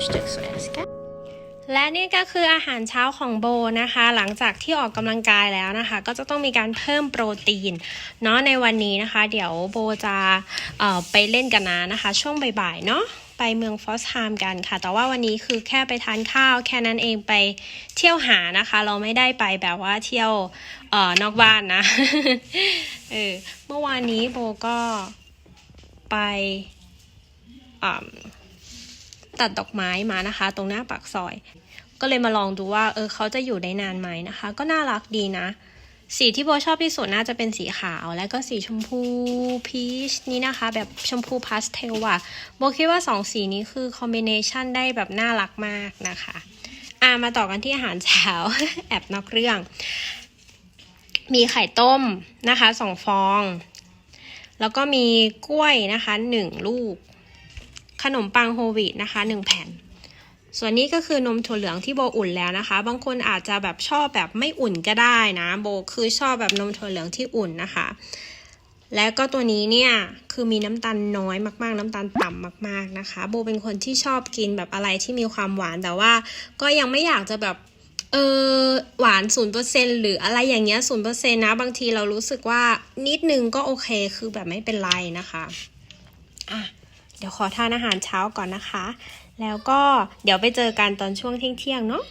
Frühstück zuerst, gell? และนี่ก็คืออาหารเช้าของโบนะคะ หลังจากที่ออกกำลังกายแล้วนะคะ ก็จะต้องมีการเพิ่มโปรตีนเนาะในวันนี้นะคะ เดี๋ยวโบจะไปเล่นกันนะนะคะ ช่วงบ่ายๆเนาะไปเมืองฟอสไฮม์กันค่ะ แต่ว่าวันนี้คือแค่ไปทานข้าวแค่นั้นเองไปเที่ยวหานะคะ เราไม่ได้ไปแบบว่าเที่ยวเอ่อนอกบ้านนะเออเมื่อวานนี้โบก็ไปอ่า ตัดดอกไม้มานะคะ ตรงหน้าปากซอย ก็เลยมาลองดูว่า เออเขาจะอยู่ได้นานไหมนะคะ ก็น่ารักดีนะ สีที่โบชอบที่สุดน่าจะเป็นสีขาว และก็สีชมพูพีชนี่นะคะ แบบชมพูพาสเทลอะโบคิดว่าสองสีนี้คือคอมบิเนชันได้แบบน่ารักมากนะคะอ่ามาต่อกันที่อาหารเช้า แอบนอกเรื่อง มีไข่ต้มนะคะสองฟอง แล้วก็มีกล้วยนะคะหนึ่งลูก ขนมปังโฮวีตนะคะ 1 แผ่น ส่วนนี้ก็คือนมถั่วเหลืองที่โบอุ่นแล้วนะคะ บางคนอาจจะแบบชอบแบบไม่อุ่นก็ได้นะ โบคือชอบแบบนมถั่วเหลืองที่อุ่นนะคะ และก็ตัวนี้เนี่ยคือมีน้ำตาลน้อยมากๆ น้ำตาลต่ำมากๆนะคะ โบเป็นคนที่ชอบกินแบบอะไรที่มีความหวานแต่ว่า ก็ยังไม่อยากจะแบบเออหวานศูนย์เปอร์เซ็นหรืออะไรอย่างเงี้ยศูนย์เปอร์เซ็นนะบางทีเรารู้สึกว่านิดนึงก็โอเคคือแบบไม่เป็นไรนะคะอะ เดี๋ยวขอทานอาหารเช้าก่อนนะคะ แล้วก็เดี๋ยวไปเจอกันตอนช่วงเที่ยงๆเนาะ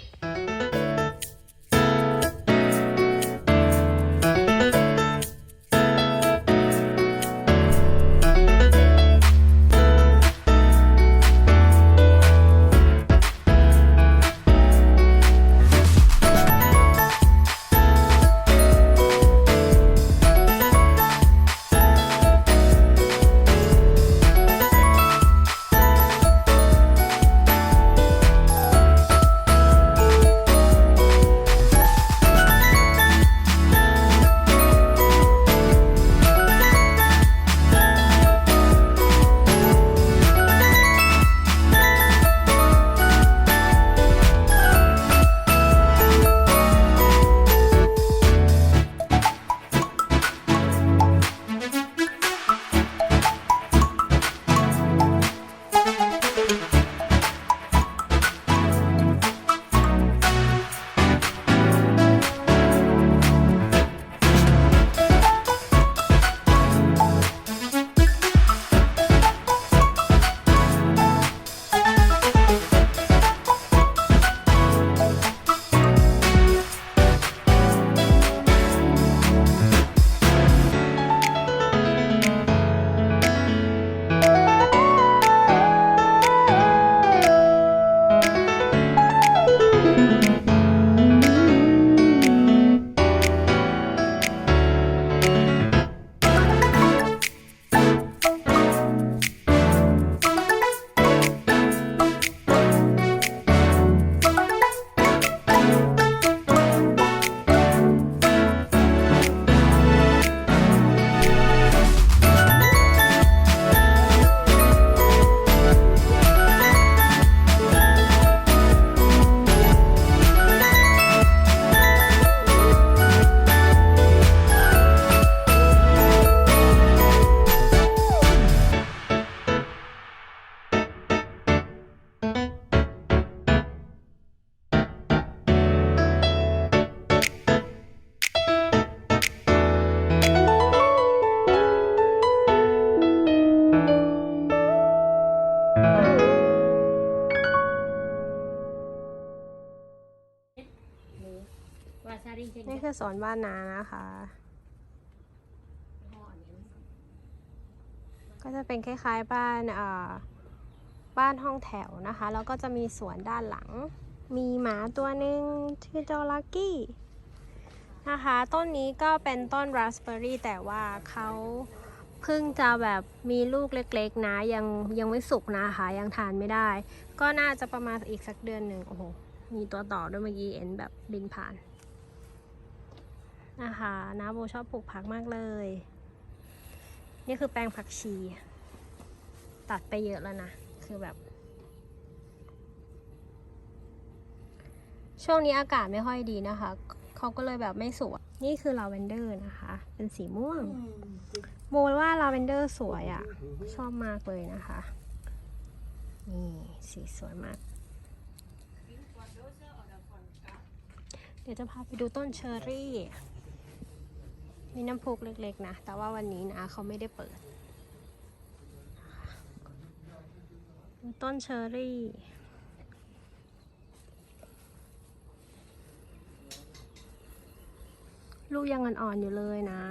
เจนี่คือนบ้านนานะคะ ก็จะเป็นคล้ายๆบ้านเอ่อบ้านห้องแถวนะคะ แล้วก็จะมีสวนด้านหลัง มีหมาตัวหนึ่งชื่อเจ้าลักกี้นะคะ ต้นนี้ก็เป็นต้นราสเบอร์รี่แต่ว่าเขาเพิ่งจะแบบมีลูกเล็กๆนะ ยังยังไม่สุกนะคะ ยังทานไม่ได้ ก็น่าจะประมาณอีกสักเดือนหนึ่งโอ้โห มีตัวต่อด้วยเมื่อกี้เอ็นแบบบินผ่าน นะคะนะโบชอบปลูกผักมากเลย นี่คือแปลงผักชี ตัดไปเยอะแล้วนะ คือแบบ ช่วงนี้อากาศไม่ค่อยดีนะคะ เขาก็เลยแบบไม่สวย นี่คือลาเวนเดอร์นะคะ เป็นสีม่วง โบว่าลาเวนเดอร์สวยอะ่ะ ชอบมากเลยนะคะ นี่สีสวยมากเดี๋ยวจะพาไปดูต้นเชอร์รี่ มีน้ำพุเล็กๆนะ แต่ว่าวันนี้นะเขาไม่ได้เปิด ต้นเชอร์รี่ลูกยังอ่อนๆอยู่เลยนะ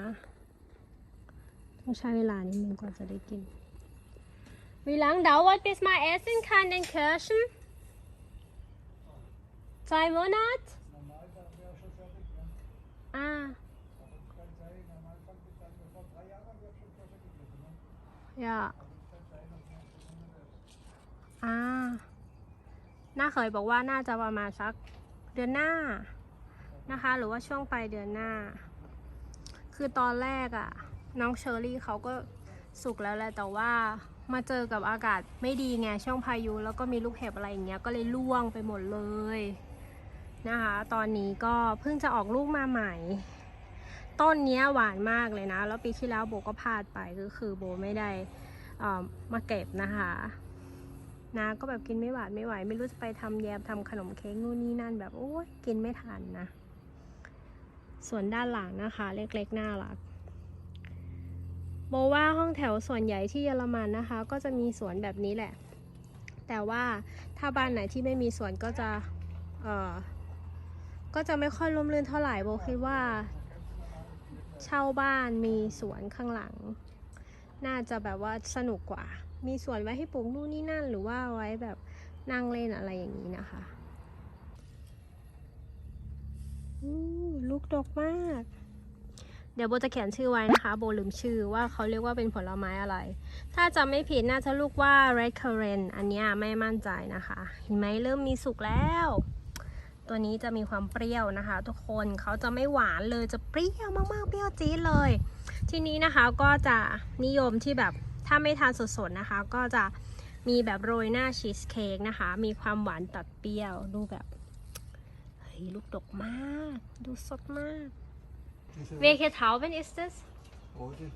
ต้องใช้เวลานิดนึงกว่าจะได้กิน Wie lange dauert bis man essen kann den Kirschen? Zwei Monate? Ah. Ja. อ่าน้าเคยบอกว่าน่าจะประมาณสักเดือนหน้านะคะ หรือว่าช่วงปลายเดือนหน้า คือตอนแรกอะ่ะ น้องเชอรี่เขาก็สุกแล้วแหละแต่ว่ามาเจอกับอากาศไม่ดีไงช่วงพายุ แล้วก็มีลูกเห็บอะไรอย่างเงี้ยก็เลยร่วงไปหมดเลยนะคะ ตอนนี้ก็เพิ่งจะออกลูกมาใหม่ ต้นนี้หวานมากเลยนะ แล้วปีที่แล้วโบก็พลาดไปก็คือโบไม่ได้อ่อมาเก็บนะคะนะก็แบบกินไม่หวานไม่ไหว ไม่รู้จะไปทำแยมทำขนมเค้กนู่นนี่นั่นแบบโอ้ยกินไม่ทันนะ ส่วนด้านหลังนะคะ เล็กๆน่ารักโบว่าห้องแถวส่วนใหญ่ที่เยอรมันนะคะ ก็จะมีสวนแบบนี้แหละ แต่ว่าถ้าบ้านไหนที่ไม่มีสวนก็จะเออก็จะไม่ค่อยร่มรื่นเท่าไหร่โบคิดว่า เช่าบ้านมีสวนข้างหลัง น่าจะแบบว่าสนุกกว่า มีสวนไว้ให้ปลูกนู่นนี่นั่น หรือว่าไว้แบบนั่งเล่นอะไรอย่างนี้นะคะลูกดกมาก เดี๋ยวโบจะเขียนชื่อไว้นะคะ โบลืมชื่อว่าเขาเรียกว่าเป็นผลไม้อะไร ถ้าจำไม่ผิดน่าจะลูกว่า red currant อันนี้ไม่มั่นใจนะคะ เห็นไหมเริ่มมีสุกแล้ว ตัวนี้จะมีความเปรี้ยวนะคะ ทุกคนเขาจะไม่หวานเลยจะเปรี้ยวมากๆเปรี้ยวจี๊ดเลย ทีนี้นะคะก็จะนิยมที่แบบถ้าไม่ทานสดๆนะคะ ก็จะมีแบบโรยหน้าชีสเค้กนะคะ มีความหวานตัดเปรี้ยวดูแบบเฮ้ยลูกดกมาก ดูสดมาก Diese Welche Trauben ist das? rote,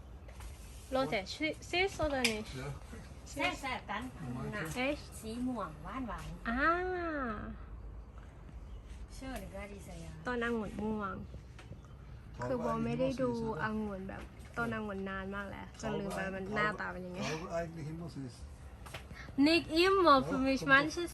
Lotte, sü- süß oder nicht? ja. แซ่บแซ่บๆกันน่ะ Echt? สีม่วงหวานหวาน อ่า เชื่อหรือก็ดีใจอะต้นองุ่นม่วง คือโบไม่ได้ดูองุ่นแบบต้นองุ่นนานมากแล้วจนลืมไปมันหน้าตาเป็นยังไง Traube eigentlich immer süß. Nicht immer für mich kommt manches